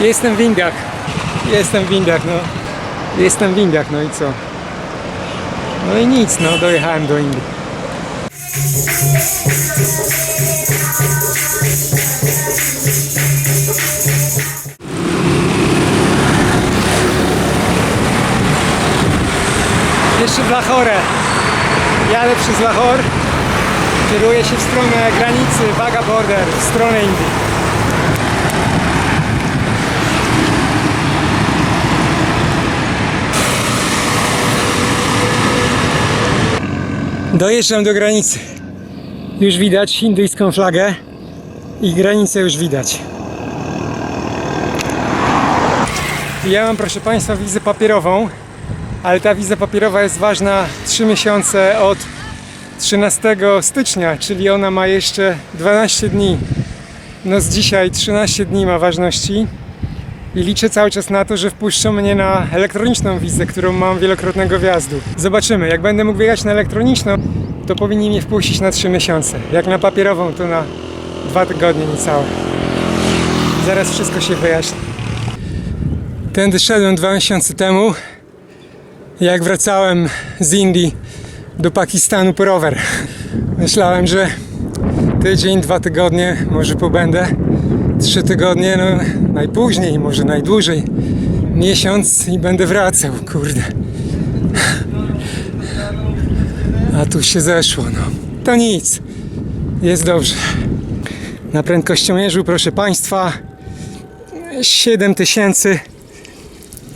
Jestem w Indiach. Jestem w Indiach, no. Jestem w Indiach, no i co? No i nic, no dojechałem do Indii. Jeszcze w Lahore. Jadę przez Lahore. Kieruję się w stronę granicy Baga Border, w stronę Indii. Dojeżdżam do granicy. Już widać indyjską flagę i granicę już widać. Ja mam, proszę Państwa, wizę papierową, ale ta wiza papierowa jest ważna 3 miesiące od 13 stycznia, czyli ona ma jeszcze 12 dni. No z dzisiaj 13 dni ma ważności i liczę cały czas na to, że wpuszczą mnie na elektroniczną wizę, którą mam wielokrotnego wjazdu. Zobaczymy, jak będę mógł wjechać na elektroniczną, to powinni mnie wpuścić na 3 miesiące. Jak na papierową, to na 2 tygodnie niecałe. Zaraz wszystko się wyjaśni. Tędy szedłem dwa miesiące temu, jak wracałem z Indii do Pakistanu po rower. Myślałem, że tydzień, dwa tygodnie, może pobędę, trzy tygodnie, no najpóźniej, może najdłużej, miesiąc i będę wracał, kurde. A tu się zeszło, no. To nic, jest dobrze. Na prędkościomierzu, proszę Państwa, 7000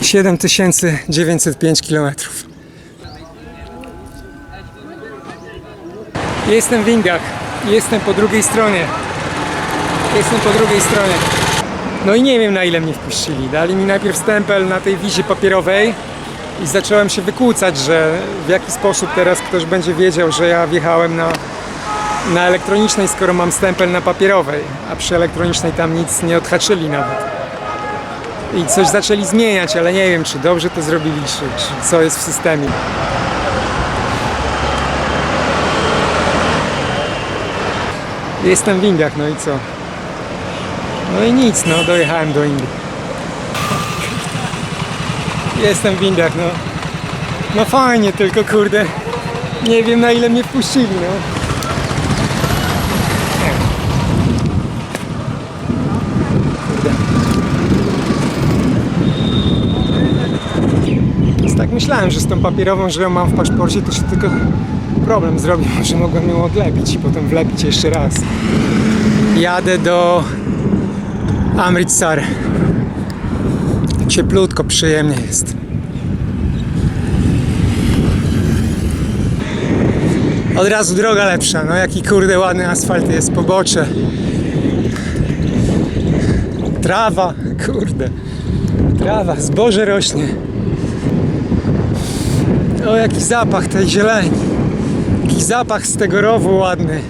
7905 km. Jestem w Indiach. Jestem po drugiej stronie. Jestem po drugiej stronie. No i nie wiem na ile mnie wpuścili. Dali mi najpierw stempel na tej wizie papierowej i zacząłem się wykłócać, że w jaki sposób teraz ktoś będzie wiedział, że ja wjechałem na, na elektronicznej, skoro mam stempel na papierowej, a przy elektronicznej tam nic nie odhaczyli nawet i coś zaczęli zmieniać, ale nie wiem, czy dobrze to zrobili, czy, czy co jest w systemie. Jestem w Indiach, no i co? No i nic, no dojechałem do Indii. Jestem w Indiach, no. No fajnie, tylko kurde, nie wiem na ile mnie wpuścili, no. Tak myślałem, że z tą papierową, że ją mam w paszporcie, to się tylko problem zrobił, że mogłem ją odlepić i potem wlepić jeszcze raz. Jadę do Amritsar. Cieplutko, przyjemnie jest. Od razu droga lepsza, no jaki kurde ładny asfalt jest, pobocze. Trawa, kurde. Trawa, zboże rośnie. O, jaki zapach tej zieleni. Jaki zapach z tego rowu ładny.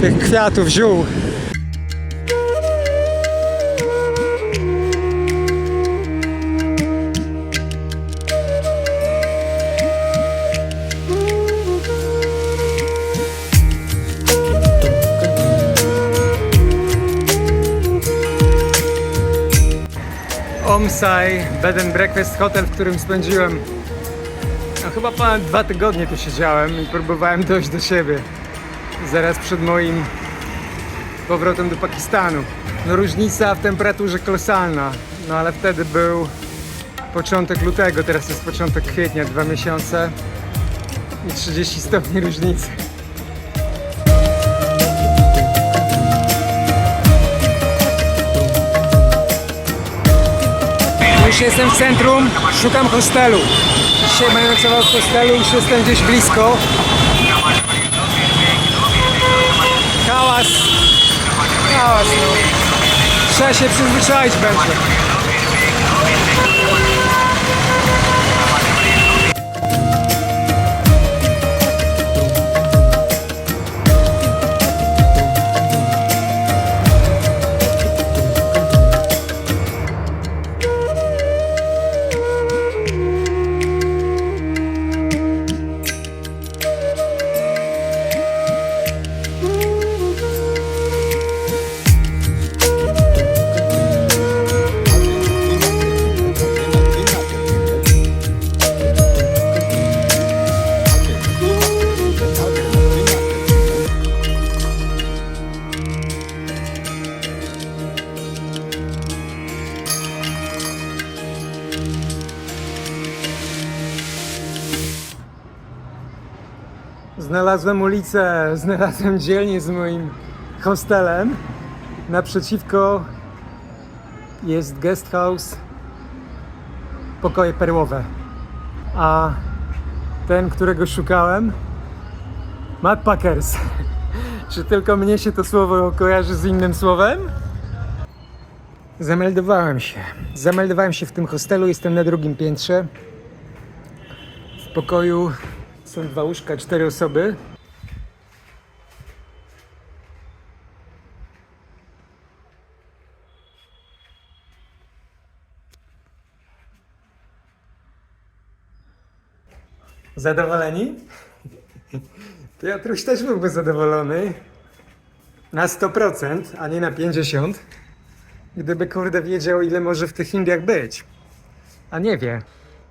Tych kwiatów, ziół. Omsai Bed and Breakfast Hotel, w którym spędziłem no, chyba ponad dwa tygodnie tu siedziałem i próbowałem dojść do siebie zaraz przed moim powrotem do Pakistanu. No różnica w temperaturze kolosalna, no ale wtedy był początek lutego, teraz jest początek kwietnia, dwa miesiące i 30 stopni różnicy. Już jestem w centrum, szukam hostelu. Dzisiaj będę nocował w hostelu, już jestem gdzieś blisko. Hałas. Hałas. Trzeba się przyzwyczaić będzie. Znalazłem ulicę, znalazłem dzielnię z moim hostelem. Naprzeciwko jest guest house, pokoje perłowe. A ten, którego szukałem, Mad Packers. Czy tylko mnie się to słowo kojarzy z innym słowem? Zameldowałem się. Zameldowałem się w tym hostelu, jestem na drugim piętrze. W pokoju są dwa łóżka, cztery osoby. Zadowoleni? Piotruś też byłby zadowolony. Na 100%, a nie na 50%. Gdyby kurde wiedział, ile może w tych Indiach być. A nie wie.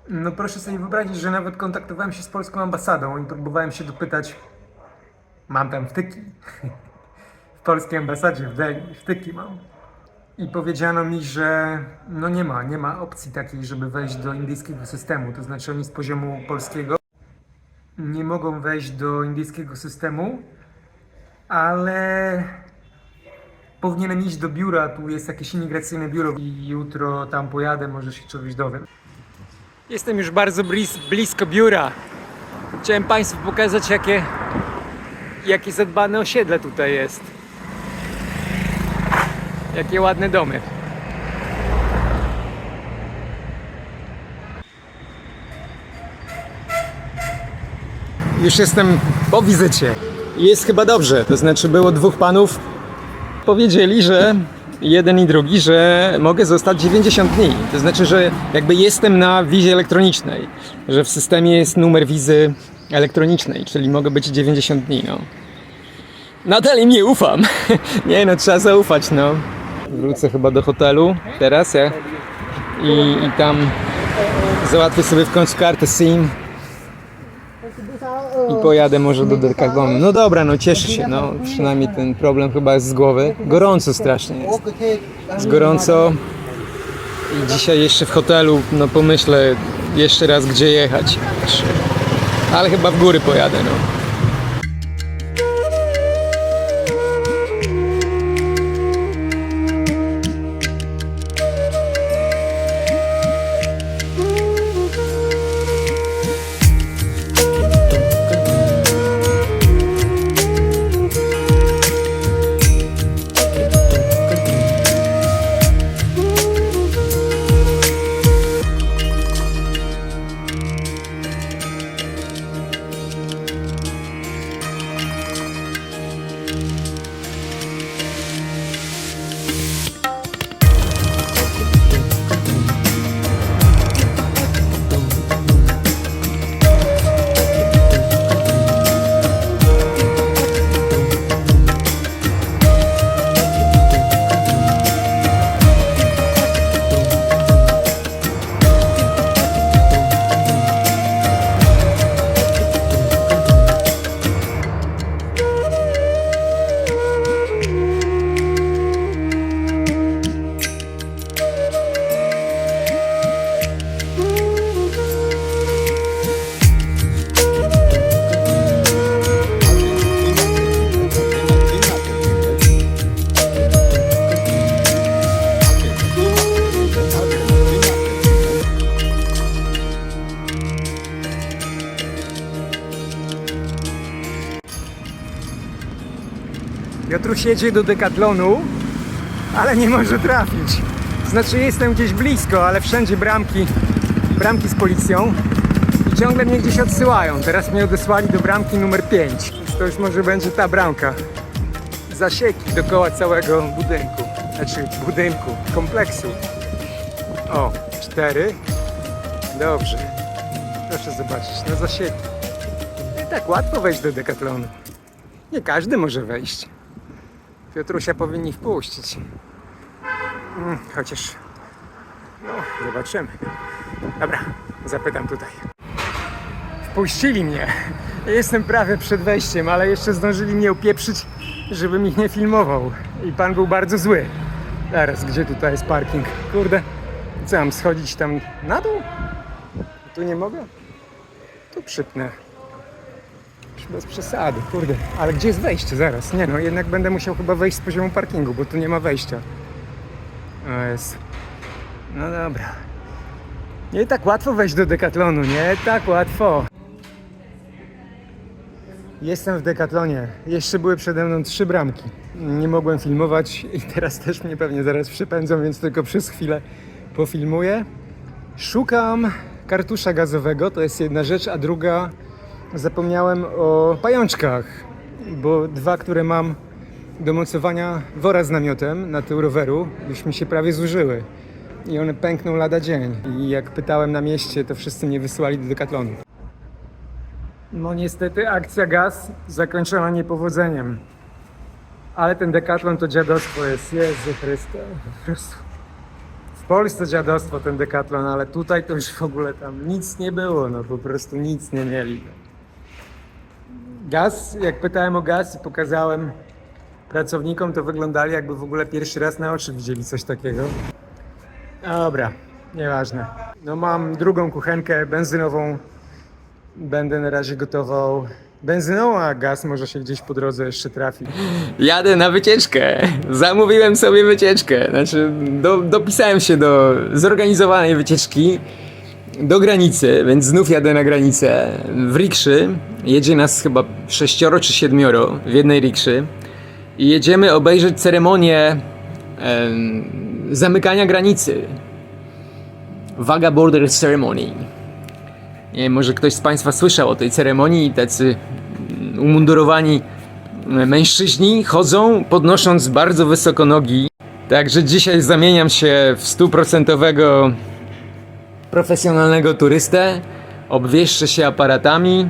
No proszę sobie wyobrazić, że nawet kontaktowałem się z polską ambasadą i próbowałem się dopytać. Mam tam wtyki. W polskiej ambasadzie w Delhi wtyki mam. I powiedziano mi, że no nie ma, nie ma opcji takiej, żeby wejść do indyjskiego systemu. To znaczy oni z poziomu polskiego nie mogą wejść do indyjskiego systemu, ale powinienem iść do biura. Tu jest jakieś imigracyjne biuro i jutro tam pojadę, może się czegoś dowiem. Jestem już bardzo blis, blisko biura. Chciałem Państwu pokazać, jakie, jakie zadbane osiedle tutaj jest. Jakie ładne domy. Już jestem po wizycie. Jest chyba dobrze. To znaczy było dwóch panów. Powiedzieli, że jeden i drugi, że mogę zostać 90 dni. To znaczy, że jakby jestem na wizie elektronicznej. Że w systemie jest numer wizy elektronicznej, czyli mogę być 90 dni, no. Nadal im nie ufam. nie no, trzeba zaufać, no. Wrócę chyba do hotelu teraz, ja. I, i tam załatwię sobie w końcu kartę SIM i pojadę może do Dekagonu. No dobra, no cieszę się, no przynajmniej ten problem chyba jest z głowy. Gorąco strasznie jest. Jest gorąco i dzisiaj jeszcze w hotelu, no pomyślę jeszcze raz gdzie jechać. Ale chyba w góry pojadę, no. Jedzie do Decathlonu, ale nie może trafić. Znaczy jestem gdzieś blisko, ale wszędzie bramki, bramki z policją i ciągle mnie gdzieś odsyłają. Teraz mnie odesłali do bramki numer 5. Więc to już może będzie ta bramka. Zasieki dookoła całego budynku. Znaczy budynku, kompleksu. O, cztery. Dobrze. Proszę zobaczyć, na zasieki. Nie tak łatwo wejść do Decathlonu. Nie każdy może wejść. Piotrusia powinni wpuścić. Mm, Chociaż. No, zobaczymy. Dobra, zapytam tutaj. Wpuścili mnie. Jestem prawie przed wejściem, ale jeszcze zdążyli mnie upieprzyć, żebym ich nie filmował. I pan był bardzo zły. Teraz, gdzie tutaj jest parking? Kurde, co mam schodzić tam na dół? Tu nie mogę? Tu przypnę. Bez przesady, kurde. Ale gdzie jest wejście zaraz? Nie no, jednak będę musiał chyba wejść z poziomu parkingu, bo tu nie ma wejścia. O jest. No dobra. Nie tak łatwo wejść do Decathlonu, nie tak łatwo. Jestem w Decathlonie. Jeszcze były przede mną trzy bramki. Nie mogłem filmować i teraz też mnie pewnie zaraz przypędzą, więc tylko przez chwilę pofilmuję. Szukam kartusza gazowego, to jest jedna rzecz, a druga zapomniałem o pajączkach, bo dwa, które mam do mocowania wora z namiotem na tył roweru, już mi się prawie zużyły. I one pękną lada dzień. I jak pytałem na mieście, to wszyscy mnie wysłali do Decathlonu. No niestety akcja gaz zakończona niepowodzeniem. Ale ten Decathlon to dziadostwo jest. Jezu Chryste. W Polsce dziadostwo ten Decathlon, ale tutaj to już w ogóle tam nic nie było. No po prostu nic nie mieli. Gaz, jak pytałem o gaz i pokazałem pracownikom, to wyglądali jakby w ogóle pierwszy raz na oczy widzieli coś takiego. Dobra, nieważne. No mam drugą kuchenkę benzynową. Będę na razie gotował benzyną, a gaz może się gdzieś po drodze jeszcze trafi. Jadę na wycieczkę. Zamówiłem sobie wycieczkę. Znaczy, do, dopisałem się do zorganizowanej wycieczki do granicy, więc znów jadę na granicę. W rikszy jedzie nas chyba sześcioro czy siedmioro w jednej rikszy i jedziemy obejrzeć ceremonię em, zamykania granicy. Waga Border Ceremony. Nie wiem, może ktoś z Państwa słyszał o tej ceremonii. Tacy mm, umundurowani mężczyźni chodzą podnosząc bardzo wysoko nogi. Także dzisiaj zamieniam się w stuprocentowego profesjonalnego turystę. Obwieszczę się aparatami,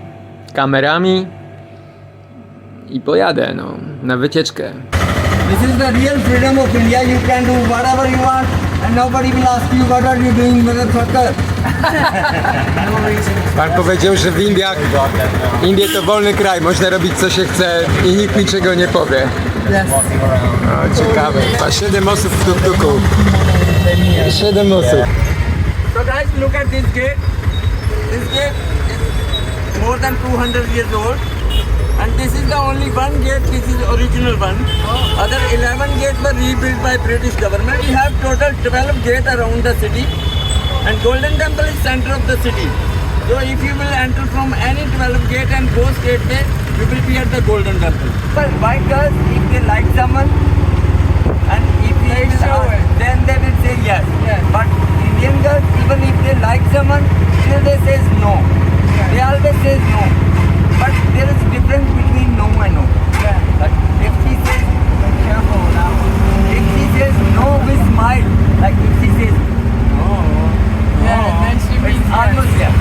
kamerami i pojadę no, na wycieczkę. This is the real freedom of India. You can do whatever you want, and nobody will ask you what are you doing, motherfucker. Pan powiedział, że w Indiach Indie to wolny kraj, można robić co się chce i nikt niczego nie powie. O, ciekawe. Chyba 7 osób w tuk-tuku. 7 osób. Guys, look at this gate. This gate is more than 200 years old. And this is the only one gate, this is original one. Oh. Other 11 gates were rebuilt by British government. We have total 12 gates around the city. And Golden Temple is center of the city. So if you will enter from any 12 gate and go straight way, you will be at the Golden Temple. But white girls, if they like someone, and if they will ask, then they will say yes. But Indian girls, even if they like someone, still they says no. They always says no. But there is a difference between no and no. Like if she says, careful now. If she says no with smile, like if she says no, Yeah, no, then she means almost yes.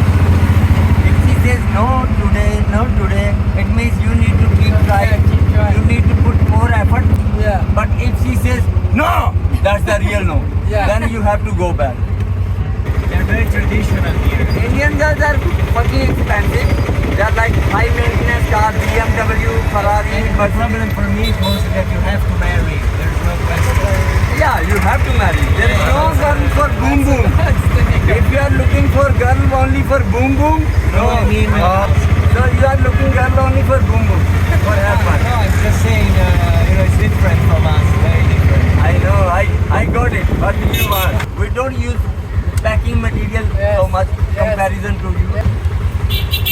If she says no today, no today, it means you need to keep trying. Keep trying. You need to put more effort. Yeah. But if she says no, that's the real no. Yeah. Then you have to go back. Very traditional here. Indian girls are fucking expensive. They are like high maintenance cars, BMW, Ferrari, The but problem for me mostly that you have to marry. There's no question. yeah, you have to marry. There is no girl for boom boom. That's the nigga. If you are looking for girl only for boom boom, no. I mean, Uh, so you are looking girl only for boom boom. For No, that one. no, I'm just saying, uh, you know, it's different from us. Very different. I know, I, I got it. What do you want? We don't use packing material so Yes, much yes. comparison to you.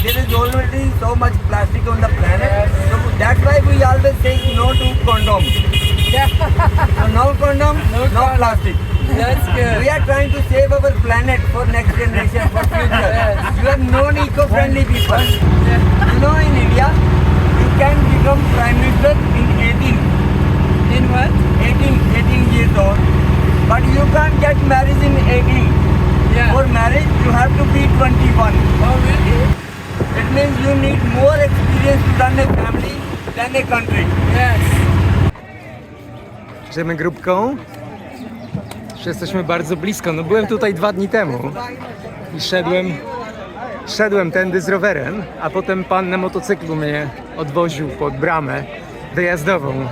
There is already so much plastic on the planet. Yes. So that's why we always say no to condom. So no condom, no, No plastic. That's good. We are trying to save our planet for next generation, for future. You are non-eco-friendly people. You know in India, you can become prime minister in 18. In what? 18, 18 years old. But you can't get married in 18. Yeah. For marriage, you have to be 21. Oh, really? It means you need more experience to run a family than a country. Yes. Idziemy grupką. Już jesteśmy bardzo blisko. No byłem tutaj dwa dni temu i szedłem, szedłem tędy z rowerem, a potem pan na motocyklu mnie odwoził pod bramę wyjazdową.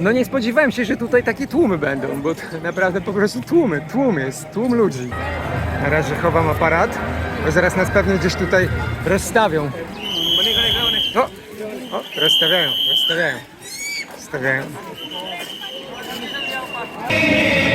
No nie spodziewałem się, że tutaj takie tłumy będą, bo naprawdę po prostu tłumy, tłum jest, tłum ludzi. Na razie chowam aparat, bo zaraz nas pewnie gdzieś tutaj rozstawią. Rozstawiają, rozstawiają. Amém.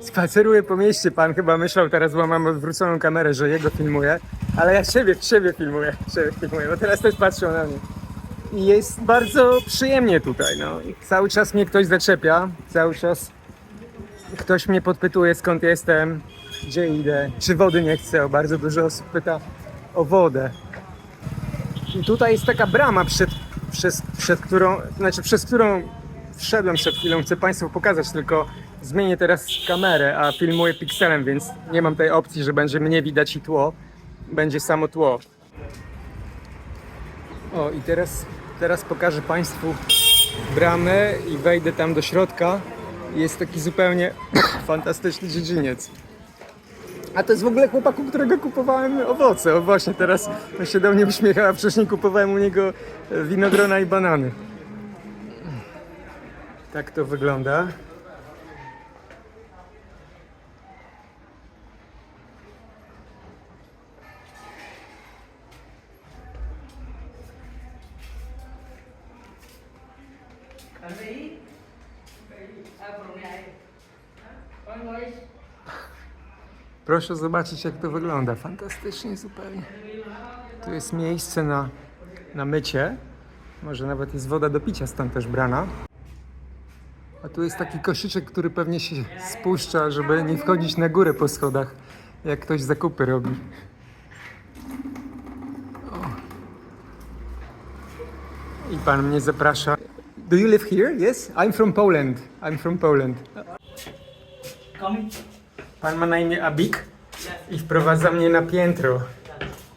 Spaceruje po mieście, pan chyba myślał teraz, bo mam odwróconą kamerę, że jego filmuję, ale ja siebie, siebie filmuję, siebie filmuję, bo teraz też patrzą na mnie. I jest bardzo przyjemnie tutaj, no. I cały czas mnie ktoś zaczepia, cały czas ktoś mnie podpytuje skąd jestem, gdzie idę, czy wody nie chcę, bardzo dużo osób pyta o wodę. I tutaj jest taka brama, przed, przez, przed którą, znaczy przez którą wszedłem przed chwilą, chcę Państwu pokazać, tylko zmienię teraz kamerę, a filmuję pikselem, więc nie mam tej opcji, że będzie mnie widać i tło. Będzie samo tło. O i teraz, teraz pokażę Państwu bramę i wejdę tam do środka. Jest taki zupełnie fantastyczny dziedziniec. A to jest w ogóle chłopak, u którego kupowałem owoce. O właśnie, teraz się do mnie uśmiecha, a wcześniej kupowałem u niego winogrona i banany. Tak to wygląda. Proszę zobaczyć, jak to wygląda. Fantastycznie zupełnie. Tu jest miejsce na, na mycie. Może nawet jest woda do picia stąd też brana. A tu jest taki koszyczek, który pewnie się spuszcza, żeby nie wchodzić na górę po schodach, jak ktoś zakupy robi. O. I pan mnie zaprasza. Do you live here? Yes? I'm from Poland. I'm from Poland. Pan ma na imię Abik i wprowadza mnie na piętro.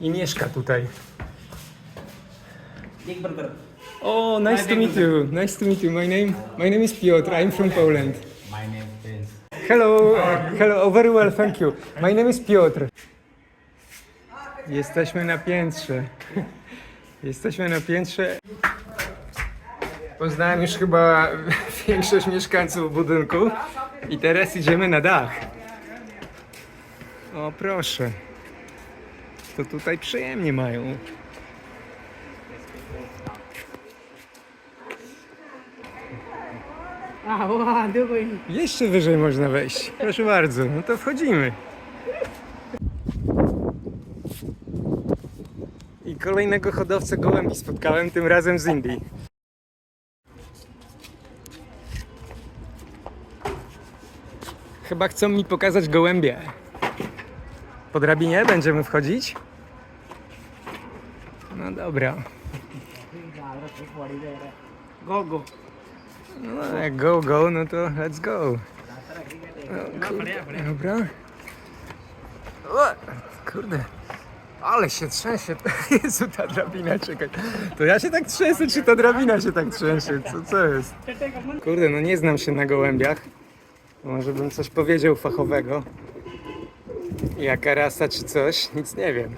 I mieszka tutaj. Big burger. Oh, nice to meet you. Nice to meet you. My name, my name is Piotr. I'm from Poland. My name is. Hello, uh, hello. Oh, very well, thank you. My name is Piotr. Jesteśmy na piętrze. Jesteśmy na piętrze. Poznałem już chyba większość mieszkańców budynku i teraz idziemy na dach. O proszę. To tutaj przyjemnie mają. Jeszcze wyżej można wejść. Proszę bardzo, no to wchodzimy. I kolejnego hodowcę gołębi spotkałem, tym razem z Indii. Chyba chcą mi pokazać gołębie. Po drabinie będziemy wchodzić? No dobra. Go, go. No jak go, go, no to let's go. O, kurde, dobra. O, kurde. Ale się trzęsie. Jezu, ta drabina, czekaj. To ja się tak trzęsę, czy ta drabina się tak trzęsie? Co, co jest? Kurde, no nie znam się na gołębiach. Może bym coś powiedział fachowego. Jaka rasa czy coś? Nic nie wiem.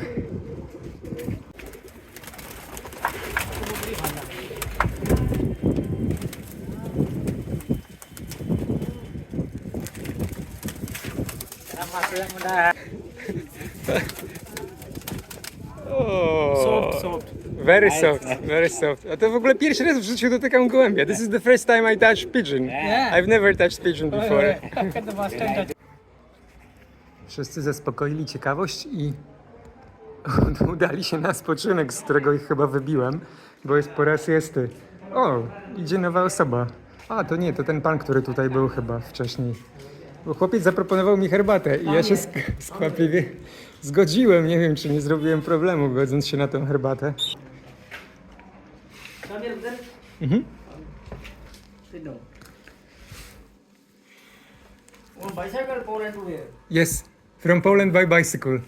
Oh. Soft, soft. Very soft, very soft. A to w ogóle pierwszy raz w życiu dotykam gołębia. This is the first time I touch pigeon. I've never touched pigeon before. Wszyscy zaspokoili ciekawość i udali się na spoczynek, z którego ich chyba wybiłem, bo jest po raz jesty. O, idzie nowa osoba. A, to nie, to ten pan, który tutaj był chyba wcześniej. Bo chłopiec zaproponował mi herbatę i ja się sk- skwapliwie zgodziłem. Nie wiem, czy nie zrobiłem problemu, godząc się na tę herbatę. Mhm. Yes, from Poland by bicycle.